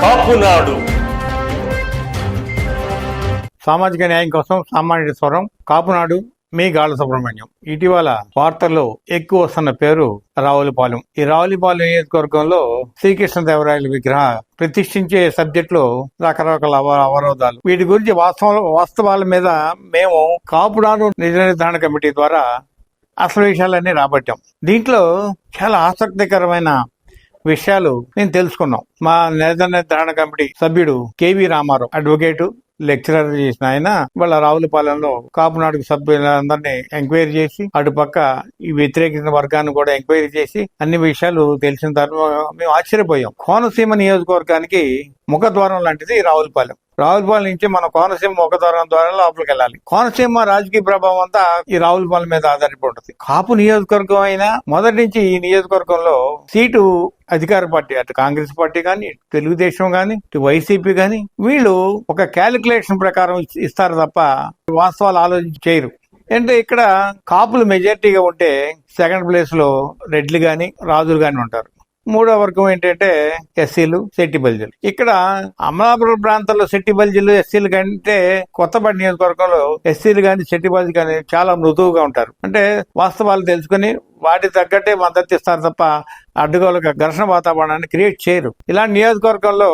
కాపునాడు. సామాజిక న్యాయం కోసం సామాన్యుడి స్వరం కాపునాడు మీ గాళ్ళ సుబ్రహ్మణ్యం. ఇటీవల వార్తల్లో ఎక్కువ వస్తున్న పేరు రావులపాలెం. ఈ రావులపాలెం నియోజకవర్గంలో శ్రీకృష్ణదేవరాయల విగ్రహ ప్రతిష్ఠించే సబ్జెక్ట్లో రకరకాల అవ- అవరోధాలు. వీటి గురించి వాస్తవ వాస్తవాల మీద మేము కాపునాడు నిజ నిర్ధారణ కమిటీ ద్వారా అసలు విషయాలన్నీ రాబట్టాం. దీంట్లో చాలా ఆసక్తికరమైన విషయాలు నేను తెలుసుకున్నాం. మా నిజ నిర్ధారణ కమిటీ సభ్యుడు కేవీ రామారావు అడ్వకేటు లెక్చరర్ చేసిన ఆయన వాళ్ళ రావులపాలెంలో కాపునాడుకు సభ్యులందరినీ ఎంక్వైరీ చేసి అటుపక్క ఈ వ్యతిరేకించిన వర్గాన్ని కూడా ఎంక్వైరీ చేసి అన్ని విషయాలు తెలిసిన తర్వాత మేము ఆశ్చర్యపోయాం. కోనసీమ నియోజకవర్గానికి ముఖద్వారం లాంటిది రావులపాలెం. రావులపాలెం నుంచి మన కోనసీమ ముఖద్వారం ద్వారా లోపలికి వెళ్ళాలి. కోనసీమ రాజకీయ ప్రభావం అంతా ఈ రావులపాలెం మీద ఆధారపడి ఉంటుంది. కాపు నియోజకవర్గం అయినా మొదటి నుంచి ఈ నియోజకవర్గంలో సీటు అధికార పార్టీ అటు కాంగ్రెస్ పార్టీ కానీ తెలుగుదేశం కానీ ఇటు వైసీపీ కానీ వీళ్ళు ఒక క్యాలిక్యులేషన్ ప్రకారం ఇస్తారు తప్ప వాస్తవాలు ఆలోచించి చేయరు. అంటే ఇక్కడ కాపులు మెజారిటీగా ఉంటే సెకండ్ ప్లేస్లో రెడ్లు గాని రాజులు గాని ఉంటారు. మూడో వర్గం ఏంటంటే ఎస్సీలు శెట్టి బల్జీలు. ఇక్కడ అమలాపురం ప్రాంతంలో శెట్టి బల్జీలు ఎస్సీలు కంటే కొత్తపల్లి నియోజకవర్గంలో ఎస్సీలు కానీ శెట్టి బల్జీ కానీ చాలా మృదువుగా ఉంటారు. అంటే వాస్తవాలు తెలుసుకుని వాటి తగ్గట్టే మద్దతు ఇస్తారు తప్ప అడ్డుగోలుగా ఘర్షణ వాతావరణాన్ని క్రియేట్ చేయరు. ఇలాంటి నియోజకవర్గంలో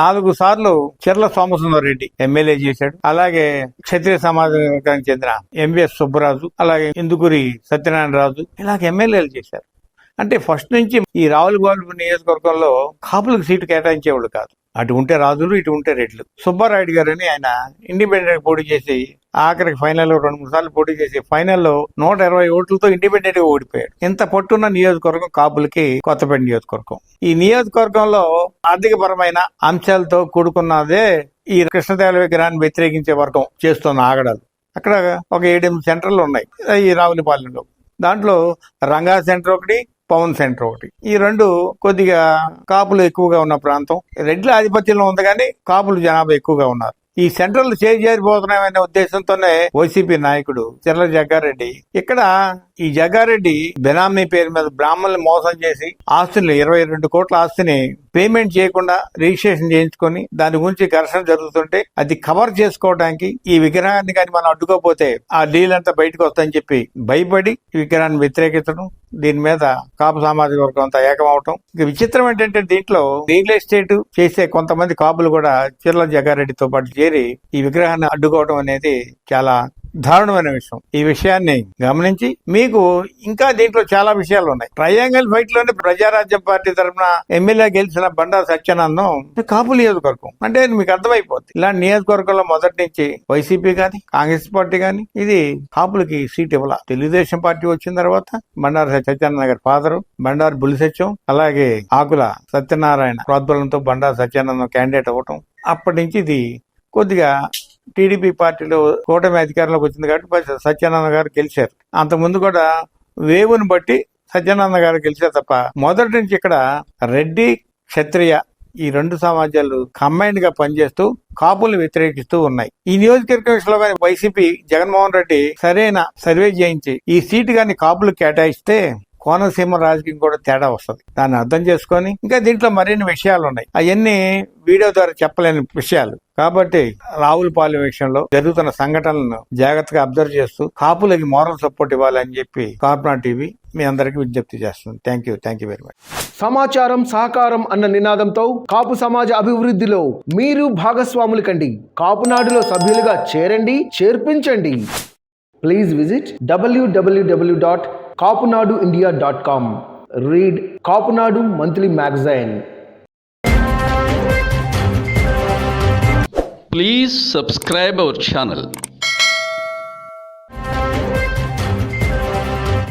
నాలుగు సార్లు చిర్ల సోమసుందర్ రెడ్డి ఎమ్మెల్యే చేశాడు. అలాగే క్షత్రియ సమాజానికి చెందిన ఎంవిఎస్ సుబ్బరాజు అలాగే ఇందుకూరి సత్యనారాయణ రాజు ఇలాగ ఎమ్మెల్యేలు చేశారు. అంటే ఫస్ట్ నుంచి ఈ రావులపాలెం నియోజకవర్గంలో కాపులకు సీటు కేటాయించేవాళ్ళు కాదు. అటు ఉంటే రాజులు ఇటు ఉంటే రెడ్లు. సుబ్బారాయుడు గారు అని ఆయన ఇండిపెండెంట్ పోటీ చేసి ఆఖరికి ఫైనల్ రెండు మూడు సార్లు పోటీ చేసి ఫైనల్లో నూట ఇరవై ఓట్లతో ఇండిపెండెంట్గా ఓడిపోయాడు. ఇంత పట్టున్న నియోజకవర్గం కాపులకి కొత్తపేట నియోజకవర్గం. ఈ నియోజకవర్గంలో ఆర్థికపరమైన అంశాలతో కూడుకున్నదే ఈ కృష్ణదేవాల విగ్రహాన్ని వ్యతిరేకించే వర్గం చేస్తున్న ఆగడాలు. అక్కడ ఒక ఏడెనిమిది సెంటర్లు ఉన్నాయి. ఈ రావులపాలెంలో. దాంట్లో రంగా సెంటర్ ఒకటి పవన్ సెంటర్ ఒకటి. ఈ రెండు కొద్దిగా కాపులు ఎక్కువగా ఉన్న ప్రాంతం. రెడ్ల ఆధిపత్యంలో ఉంది కానీ కాపులు జనాభా ఎక్కువగా ఉన్నారు. ఈ సెంట్రల్ చేరిపోతున్నాయనే ఉద్దేశంతోనే వైసీపీ నాయకుడు చిర్ల జగ్గారెడ్డి ఇక్కడ ఈ జగ్గారెడ్డి బెనామీ పేరు మీద బ్రాహ్మణులు మోసం చేసి ఆస్తులు ఇరవై రెండు కోట్ల ఆస్తిని పేమెంట్ చేయకుండా రిజిస్ట్రేషన్ చేయించుకొని దాని గురించి ఘర్షణ జరుగుతుంటే అది కవర్ చేసుకోవడానికి ఈ విగ్రహాన్ని కానీ మనం అడ్డుకోపోతే ఆ డీల్ అంతా బయటకు వస్తాయని చెప్పి భయపడి విగ్రహాన్ని వ్యతిరేకించడం దీని మీద కాపు సామాజిక వర్గం అంతా ఏకమవటం ఇక విచిత్రం ఏంటంటే దీంట్లో రియల్ ఎస్టేట్ చేసే కొంతమంది కాపులు కూడా చిర్ల జగారెడ్డితో పాటు చేరి ఈ విగ్రహాన్ని అడ్డుకోవడం అనేది చాలా దారుణమైన విషయం. ఈ విషయాన్ని గమనించి మీకు ఇంకా దీంట్లో చాలా విషయాలు ఉన్నాయి ట్రయాంగిల్ ఫైట్లోనే ప్రజారాజ్యం పార్టీ తరఫున ఎమ్మెల్యే గెలిచిన బండా సత్యానందం కాపు నియోజకవర్గం. అంటే మీకు అర్థమైపోద్ది. ఇలాంటి నియోజకవర్గంలో మొదటి నుంచి వైసీపీ కానీ కాంగ్రెస్ పార్టీ కానీ ఇది కాపులకి సీట్ ఇవ్వాల. తెలుగుదేశం పార్టీ వచ్చిన తర్వాత బండారు సత్యానంద గారి ఫాదరు బండారు బులిసత్యం అలాగే ఆకుల సత్యనారాయణ ప్రోద్బలంతో బండారు సత్యానందం క్యాండిడేట్ అవ్వటం. అప్పటి నుంచి ఇది కొద్దిగా టీడీపీ పార్టీలో కూటమి అధికారంలోకి వచ్చింది కాబట్టి సత్యానంద గారు గెలిచారు. అంత ముందు కూడా వేవుని బట్టి సత్యానంద గారు గెలిచారు తప్ప మొదటి నుంచి ఇక్కడ రెడ్డి క్షత్రియ ఈ రెండు సమాజాలు కంబైన్డ్గా పనిచేస్తూ కాపులు వ్యతిరేకిస్తూ ఉన్నాయి. ఈ నియోజకవర్గ విషయంలో కానీ వైసీపీ జగన్మోహన్ రెడ్డి సరైన సర్వే చేయించి ఈ సీటు గాని కాపులు కేటాయిస్తే కోనసీమ రాజకీయం కూడా తేడా వస్తుంది. దాన్ని అర్థం చేసుకొని ఇంకా దీంట్లో మరిన్ని విషయాలు ఉన్నాయి అవన్నీ వీడియో ద్వారా చెప్పలేని విషయాలు. కాబట్టి రావులపాలెం విషయంలో జరుగుతున్న సంఘటనలను జాగ్రత్తగా అబ్జర్వ్ చేస్తూ కాపులకి మోరల్ సపోర్ట్ ఇవ్వాలని చెప్పి కార్పొనా టీవీ మీ అందరికీ విజ్ఞప్తి చేస్తుంది. Thank you thank you very much సమాచారం సహకారం అన్న నినాదంతో కాపు సమాజ అభివృద్ధిలో మీరు భాగస్వాములు కండి. కాపునాడులో సభ్యులుగా చేరండి చేర్పించండి. Please visit W W W dot kapunaduindia.com. Read Kapunadu Monthly Magazine. Please subscribe our channel.